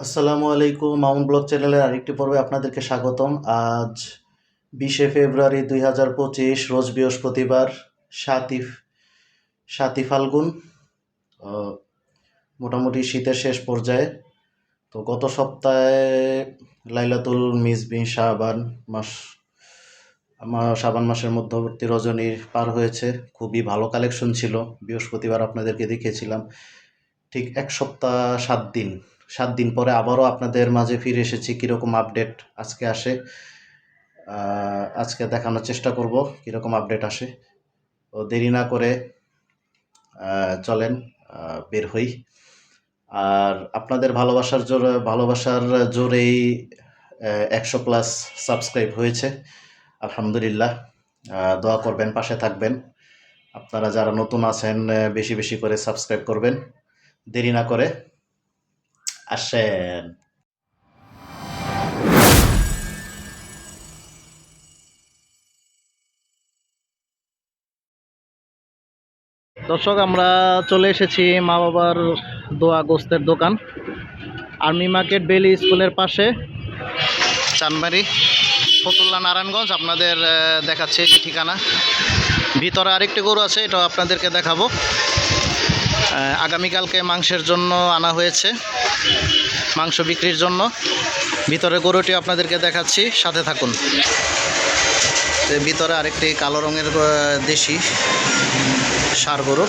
আসসালামু আলাইকুম Mount blog চ্যানেলের আরেকটি পর্বে আপনাদেরকে স্বাগতম। আজ বিশে ফেব্রুয়ারি দুই হাজার পঁচিশ, রোজ বৃহস্পতিবার সাতই সাতই ফাল্গুন। মোটামুটি শীতের শেষ পর্যায়ে। তো গত সপ্তাহে লাইলাতুল মিসবিন শাবান মাস আমার শাবান মাসের মধ্যবর্তী রজনী পার হয়েছে। খুবই ভালো কালেকশন ছিল। বৃহস্পতিবার আপনাদেরকে দেখিয়েছিলাম। ঠিক এক সপ্তাহ সাত দিন। সাত দিন পরে আবারও আপনাদের মাঝে ফিরে এসেছি, কীরকম আপডেট আজকে আসে আজকে দেখানোর চেষ্টা করব কীরকম আপডেট আসে। তো দেরি না করে চলেন বের হই। আর আপনাদের ভালোবাসার জোরে, ভালোবাসার জোরেই একশো প্লাস সাবস্ক্রাইব হয়েছে। আলহামদুলিল্লাহ দোয়া করবেন, পাশে থাকবেন। আপনারা যারা নতুন আছেন বেশি বেশি করে সাবস্ক্রাইব করবেন। দেরি না করে আসেন। দর্শক, আমরা চলে এসেছি মা বাবার দোয়া গোস্তের দোকান, আর্মি মার্কেট বেলি স্কুলের পাশে, চানবাড়ি, ফতুল্লা নারায়ণগঞ্জ। আপনাদের দেখাচ্ছি ঠিকানা। ভিতরে আরেকটি গরু আছে এটা আপনাদেরকে দেখাবো। আগামীকালকে মাংসের জন্য আনা হয়েছে, মাংস বিক্রির জন্য। ভিতরে গরুটি আপনাদেরকে দেখাচ্ছি, সাথে থাকুন। ভিতরে আরেকটি কালো রঙের দেশি সার গরু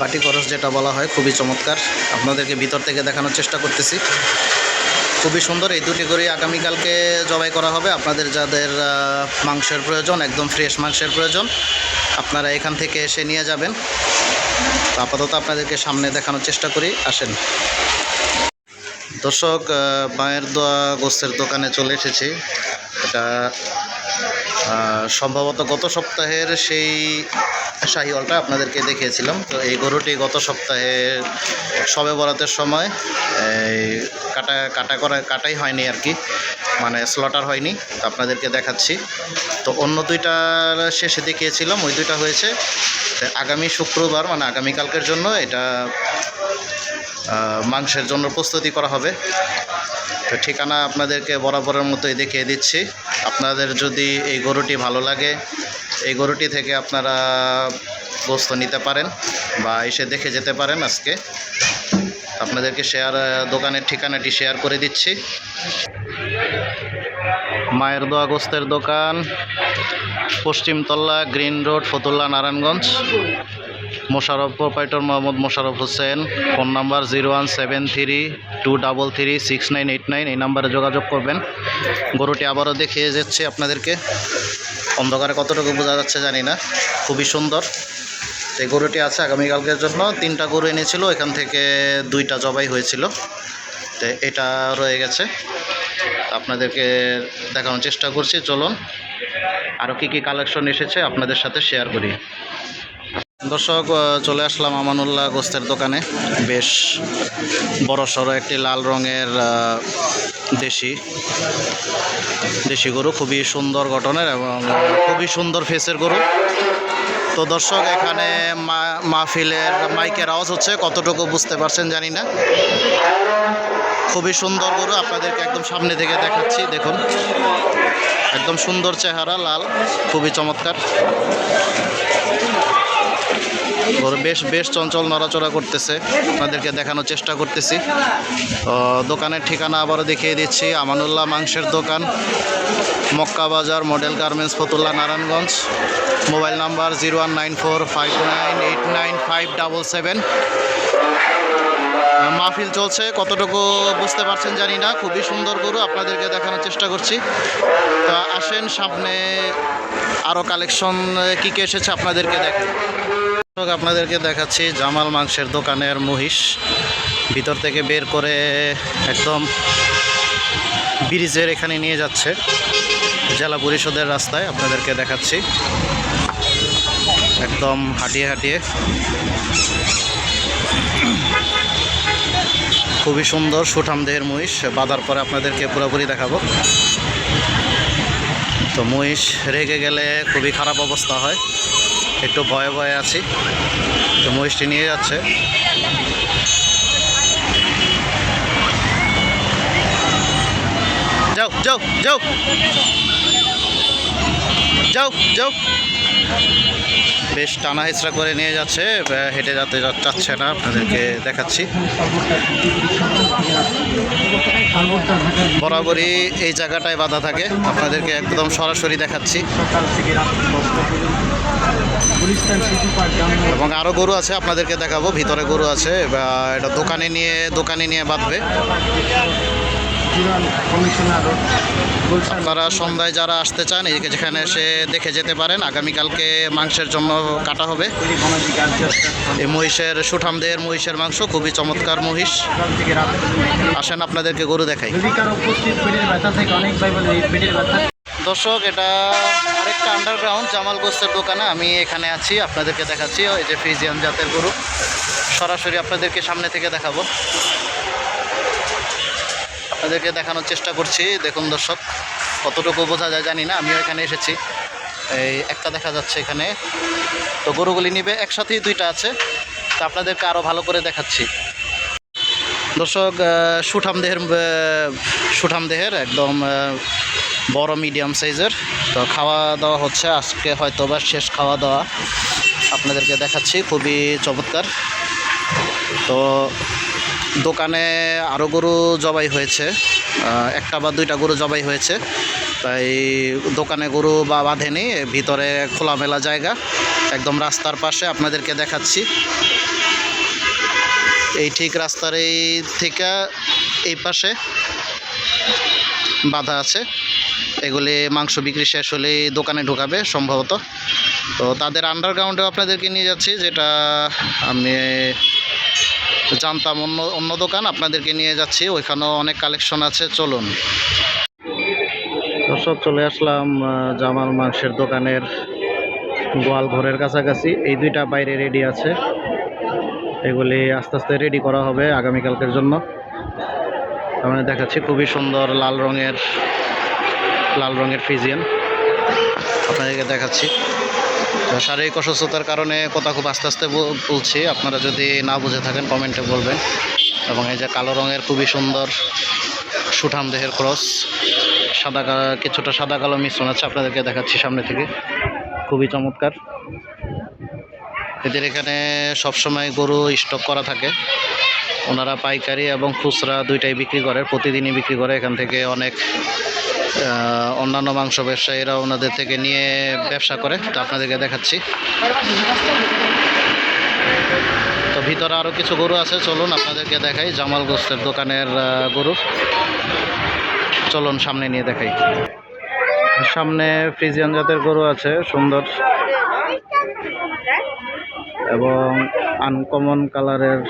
বাটি করস যেটা বলা হয়, খুবই চমৎকার। আপনাদেরকে ভিতর থেকে দেখানোর চেষ্টা করতেছি। খুবই সুন্দর, এই দুটি গরুই আগামীকালকে জবাই করা হবে। আপনাদের যাদের মাংসের প্রয়োজন, একদম ফ্রেশ মাংসের প্রয়োজন, আপনারা এখান থেকে এসে নিয়ে যাবেন। আপাতত আপনাদেরকে সামনে দেখানোর চেষ্টা করি। আসেন। দর্শক মায়ের দোয়া, গোস্তের দোকানে চলে এসেছি। এটা সম্ভবত গত সপ্তাহের সেই শাহিওয়ালটা আপনাদেরকে দেখিয়েছিলাম। তো এই গরুটি গত সপ্তাহে সবে বরাতের সময়, এই কাটা কাটা করা, কাটাই হয়নি আর কি। মানে স্লটার হয়নি। তো আপনাদেরকে দেখাচ্ছি। তো অন্য দুইটার শেষে দেখিয়েছিলাম, ওই দুইটা হয়েছে। আগামী শুক্রবার মানে আগামীকালকের জন্য এটা মাংসের জন্য প্রস্তুতি করা হবে। তো ঠিকানা আপনাদেরকে বরাবরের মতোই দেখিয়ে দিচ্ছি। আপনাদের যদি এই গরুটি ভালো লাগে, এই গরুটি থেকে আপনারা বস্তু নিতে পারেন বা এসে দেখে যেতে পারেন আজকে। আপনাদেরকে শেয়ার দোকানের ঠিকানাটি শেয়ার করে দিচ্ছি। মায়ের দোয়া গোস্তের দোকান Pashchimtala green road, Fatullah, Narayanganj. Mosharraf proprietor Mohammad Mosharraf Hossain, phone number zero one seven three two double three six nine eight nine, এই নাম্বারে যোগাযোগ করবেন। গরুটি আবারও দেখিয়ে যাচ্ছে আপনাদেরকে। অন্ধকারে কতটুকু বোঝা যাচ্ছে জানি না। খুবই সুন্দর। এই গরুটি আছে আগামীকালকের জন্য। তিনটা গরু এনেছিল, এখান থেকে দুইটা জবাই হয়েছিল। তো এটা রয়ে গেছে। আপনাদেরকে দেখানোর চেষ্টা করছি, চলুন। আরও কী কী কালেকশন এসেছে আপনাদের সাথে শেয়ার করি। দর্শক চলে আসলাম আমানুল্লাহ গোস্তের দোকানে। বেশ বড় সড়ো একটি লাল রঙের দেশি দেশি গরু। খুবই সুন্দর গঠনের এবং খুবই সুন্দর ফেসের গরু। তো দর্শক, এখানে মাহফিলের মাইকের আওয়াজ হচ্ছে, কতটুকু বুঝতে পারছেন জানি না। খুবই সুন্দর গরু, আপনাদেরকে একদম সামনে থেকে দেখাচ্ছি, দেখুন। একদম সুন্দর চেহারা, লাল, খুবই চমৎকার। গরু বেশ বেশ চঞ্চল নড়াচড়া করতেছে। আপনাদেরকে দেখানোর চেষ্টা করতেছি। দোকানের ঠিকানা আবারও দেখিয়ে দিচ্ছি। আমানুল্লাহ মাংসের দোকান Makka Bazar model garments Fatullah Narayanganj. Mobile number zero one nine four five nine eight nine five double seven. মাহফিল চলছে কতটুকু বুঝতে পারছেন জানি না। খুবই সুন্দর গরু আপনাদেরকে দেখানোর চেষ্টা করছি। তো আসেন সামনে আরও কালেকশন কী কী এসেছে আপনাদেরকে দেখ দর্শক, আপনাদেরকে দেখাচ্ছি জামাল মাংসের দোকানের মহিষ। ভিতর থেকে বের করে একদম ব্রিজের এখানে নিয়ে যাচ্ছে। জেলা পরিষদের রাস্তায় আপনাদেরকে দেখাচ্ছি। একদম হাঁটিয়ে হাঁটিয়ে। খুবই সুন্দর সুঠাম দেহের মহিষ। বাঁধার পরে আপনাদেরকে পুরোপুরি দেখাবো। তো মহিষ রেগে গেলে খুবই খারাপ অবস্থা হয়। একটু ভয়ে ভয়ে আছি। তো মহিষটি নিয়ে যাচ্ছে। যাও যাও যাও। যাও যাও। বেশ টানা হেঁচড়া করে নিয়ে যাচ্ছে হেঁটে যাতে চাচ্ছে না, আপনাদেরকে দেখাচ্ছি। বরাবরই এই জায়গাটায় বাধা থাকে। আপনাদেরকে একদম সরাসরি দেখাচ্ছি। এবং আরও গরু আছে, আপনাদেরকে দেখাবো। ভিতরে গরু আছে এটা দোকানে নিয়ে দোকানে নিয়ে বাঁধবে। আপনারা সন্ধ্যায় যারা আসতে চান যেখানে এসে দেখে যেতে পারেন। আগামীকালকে মাংসের জন্য কাটা হবে। এই মহিষের সুঠামদের মহিষের মাংস, খুবই চমৎকার মহিষ। আসেন আপনাদেরকে গরু দেখাই। এই দর্শক, এটা আরেকটা আন্ডারগ্রাউন্ড জামাল গোস্তের দোকানে আমি এখানে আছি, আপনাদেরকে দেখাচ্ছি, ওই যে ফ্রিজিয়ান জাতের গরু। সরাসরি আপনাদেরকে সামনে থেকে দেখাবো। আপনাদেরকে দেখানোর চেষ্টা করছি, দেখুন দর্শক, কতটুকু বোঝা যায় জানি না, আমিও এখানে এসেছি। এই একটা দেখা যাচ্ছে এখানে। তো গরুগুলি নিবে, একসাথেই দুইটা আছে। তো আপনাদেরকে আরও ভালো করে দেখাচ্ছি। দর্শক সুঠাম দেহের সুঠাম দেহের একদম বড় মিডিয়াম সাইজের তো খাওয়া দাওয়া হচ্ছে। আজকে হয়তো বা শেষ খাওয়া দাওয়া আপনাদেরকে দেখাচ্ছি। খুবই চমৎকার। তো দোকানে আরও গরু জবাই হয়েছে। একটা বা দুইটা গরু জবাই হয়েছে। তাই দোকানে গরু বা বাঁধেনি ভিতরে খোলামেলা জায়গা। একদম রাস্তার পাশে আপনাদেরকে দেখাচ্ছি। এই ঠিক রাস্তার এই থেকে এই পাশে বাধা আছে। এগুলি মাংস বিক্রি শেষ হলেই দোকানে ঢোকাবে সম্ভবত। তো তাদের আন্ডারগ্রাউন্ডেও আপনাদেরকে নিয়ে যাচ্ছি, যেটা আমি জানতাম অন্য অন্য দোকান, আপনাদেরকে নিয়ে যাচ্ছি। ওইখানেও অনেক কালেকশন আছে, চলুন। দর্শক, চলে আসলাম জামাল মাংসের দোকানের গোয়াল ঘরের কাছাকাছি। এই দুইটা বাইরে রেডি আছে। এগুলি আস্তে আস্তে রেডি করা হবে আগামীকালকের জন্য। আমরা দেখাচ্ছি খুবই সুন্দর লাল রঙের লাল রঙের ফিজিয়ান। আপনাদেরকে দেখাচ্ছি। শারীরিক অসুস্থতার কারণে কথা খুব আস্তে আস্তে বলছি। আপনারা যদি না বুঝে থাকেন, কমেন্টে বলবেন। এবং এই যে কালো রঙের খুবই সুন্দর সুঠাম দেহের ক্রস, সাদা কিছুটা সাদা কালো মিশ্রণ আছে, আপনাদেরকে দেখাচ্ছি সামনে থেকে। খুবই চমৎকার। এদের এখানে সবসময় গরু স্টক করা থাকে। ওনারা পাইকারি এবং খুচরা দুইটাই বিক্রি করে, প্রতিদিনই বিক্রি করে। এখান থেকে অনেক অন্যান্য মাংস ব্যবসায়ীরা ওনাদের থেকে নিয়ে ব্যবসা করে। তো আপনাদেরকে দেখাচ্ছি। তো ভিতরে আরও কিছু গরু আছে, চলুন আপনাদেরকে দেখাই। জামাল গোস্তের দোকানের গরু। চলুন সামনে নিয়ে দেখাই। সামনে ফ্রিজিয়ান জাতের গরু আছে, সুন্দর। এবং আনকমন কালারের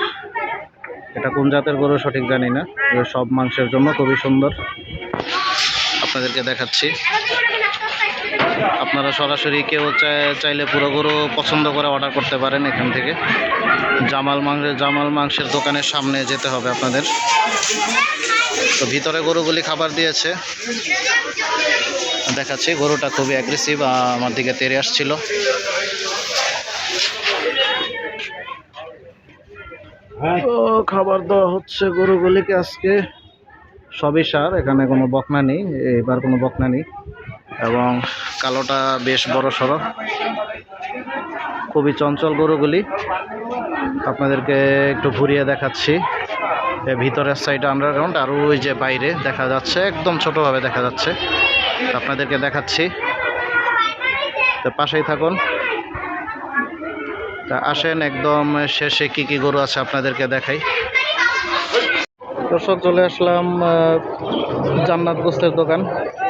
এটা কোন জাতের গরু সঠিক জানি না। সব মাংসের জন্য খুবই সুন্দর। আপনাদেরকে দেখাচ্ছি। আপনারা সরাসরি কেউ চাই- চাইলে পুরো গরু পছন্দ করে অর্ডার করতে পারেন এখান থেকে। জামাল মাংসের জামাল মাংসের দোকানের সামনে যেতে হবে আপনাদের। তো ভিতরে গরুগুলি খাবার দিয়েছে। দেখাচ্ছি, গরুটা খুবই অ্যাগ্রেসিভ আমার দিকে তেরে আসছিল। ও খাবার দেওয়া হচ্ছে গরুগুলিকে আজকে। সবই সার, এখানে কোনো বকনা নেই, এবার কোনো বকনা নেই। এবং কালোটা বেশ বড় সড়ো। খুবই চঞ্চল গরুগুলি। আপনাদেরকে একটু ঘুরিয়ে দেখাচ্ছি। ভিতরের সাইডে আন্ডারগ্রাউন্ড আর ওই যে বাইরে দেখা যাচ্ছে, একদম ছোটোভাবে দেখা যাচ্ছে। আপনাদেরকে দেখাচ্ছি। তো পাশেই থাকুন। তা আসেন একদম শেষে কি কি গরু আছে আপনাদেরকে দেখাই। দর্শক, চলে আসলাম জান্নাত গোস্তের দোকান।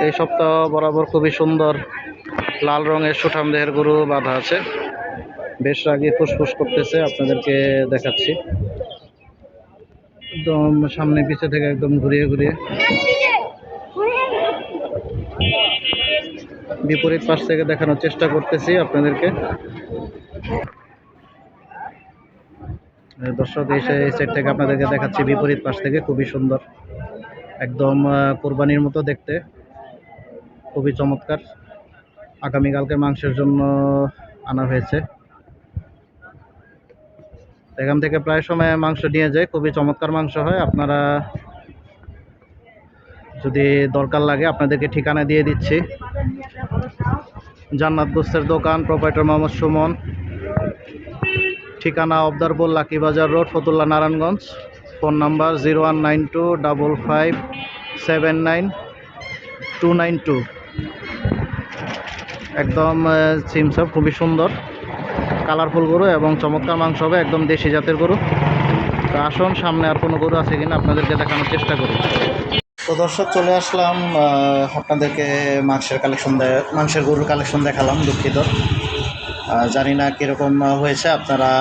এই সপ্তাহ বরাবর খুবই সুন্দর লাল রঙের সুঠাম দেহের গরু বাঁধা আছে। বেশ রাগি ফুসফুস করতেছে, আপনাদেরকে দেখাচ্ছি। একদম সামনে পিছে থেকে একদম ঘুরিয়ে ঘুরিয়ে। বিপরীত পাশ থেকে দেখানোর চেষ্টা করতেছি আপনাদেরকে। দর্শক, এই সেট থেকে আপনাদেরকে দেখাচ্ছি বিপরীত পাশ থেকে, খুবই সুন্দর। একদম কোরবানির মতো দেখতে। খুবই চমৎকার। আগামীকালকে মাংসের জন্য আনা হয়েছে। এখান থেকে প্রায় সময় মাংস নিয়ে যায়। খুবই চমৎকার মাংস হয়। আপনারা যদি দরকার লাগে, আপনাদেরকে ঠিকানা দিয়ে দিচ্ছি। জান্নাত গোস্তের দোকান প্রোপাইটার মোহাম্মদ সুমন। ঠিকানা Abdarpur lucky Bazar road, Fatullah Narayanganj, phone number zero one nine two double five seven nine two nine two. একদম সিমসব খুবই সুন্দর, কালারফুল গরু এবং চমৎকার মাংস হবে, একদম দেশি জাতের গরু। তো আসুন, সামনে আর কোনো গরু আছে কিনা আপনাদেরকে দেখানোর চেষ্টা করি। তো দর্শক, চলে আসলাম আপনাদেরকে মাংসের কালেকশন মাংসের গরুর কালেকশন দেখালাম, দুঃখিত। জানি না কীরকম হয়েছে। আপনারা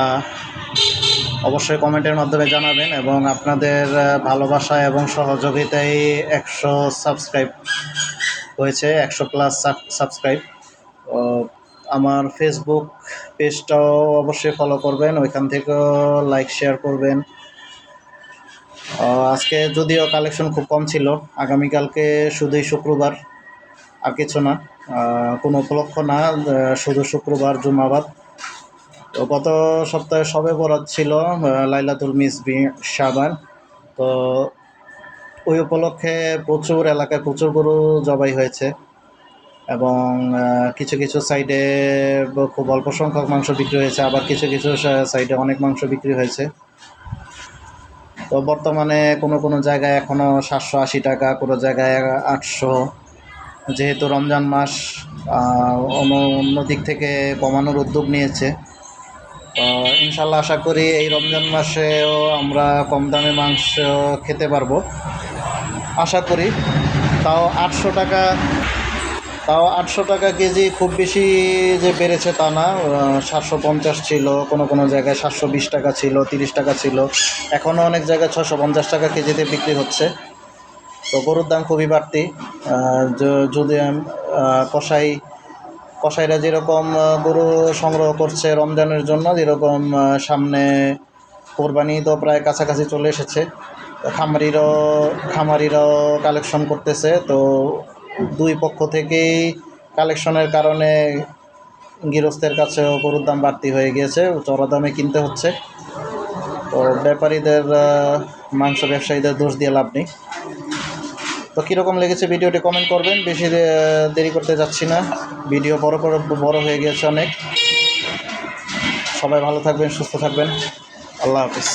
অবশ্যই কমেন্টের মাধ্যমে জানাবেন এবং আপনাদের ভালোবাসা এবং সহযোগিতায় একশো সাবস্ক্রাইব হয়েছে, একশো প্লাস সাবস্ক্রাইব। আমার ফেসবুক পেজটাও অবশ্যই ফলো করবেন, ওইখান থেকেও লাইক, শেয়ার করবেন। আজকে যদিও কালেকশন খুব কম ছিল, আগামীকালকে শুধুই শুক্রবার, আর কিছু না। কোনো উপলক্ষ না শুধু শুক্রবার, জুমাবাদ। তো গত সপ্তাহে সবে বরাত ছিল লাইলাতুল মিসবি সাবান তো ওই উপলক্ষে প্রচুর এলাকায় প্রচুর গরু জবাই হয়েছে এবং কিছু কিছু সাইডে খুব অল্প সংখ্যক মাংস বিক্রি হয়েছে, আবার কিছু কিছু সাইডে অনেক মাংস বিক্রি হয়েছে। তো বর্তমানে কোনো কোনো জায়গায় এখনও সাতশো আশি টাকা, কোনো জায়গায় আটশো। যেহেতু রমজান মাস অন্য অন্য দিক থেকে কমানোর উদ্যোগ নিয়েছে। ইনশাল্লাহ আশা করি এই রমজান মাসেও আমরা কম দামে মাংস খেতে পারব। আশা করি। তাও আটশো টাকা, তাও আটশো টাকা কেজি খুব বেশি যে বেড়েছে তা না। সাতশো পঞ্চাশ ছিল, কোনো কোনো জায়গায় সাতশো বিশ টাকা ছিল, তিরিশ টাকা ছিল। এখনও অনেক জায়গায় ছশো পঞ্চাশ টাকা কেজিতে বিক্রি হচ্ছে। তো গরুর দাম খুবই বাড়তি। যদি কসাই, কসাইরা যেরকম গরু সংগ্রহ করছে রমজানের জন্য, যেরকম সামনে কোরবানি তো প্রায় কাছাকাছি চলে এসেছে। খামারিরও, খামারিরাও কালেকশন করতেছে। তো দুই পক্ষ থেকেই কালেকশনের কারণে গৃহস্থের কাছেও গরুর দাম বাড়তি হয়ে গিয়েছে চড়া দামে কিনতে হচ্ছে। তো ব্যাপারীদের মাংস ব্যবসায়ীদের দোষ দিয়ে লাভ নেই। তো কীরকম লেগেছে ভিডিওটি কমেন্ট করবেন। বেশি দেরি করতে যাচ্ছি না। ভিডিও বড় বড় বড় হয়ে গিয়েছে অনেক। সবাই ভালো থাকবেন, সুস্থ থাকবেন। আল্লাহ হাফিজ।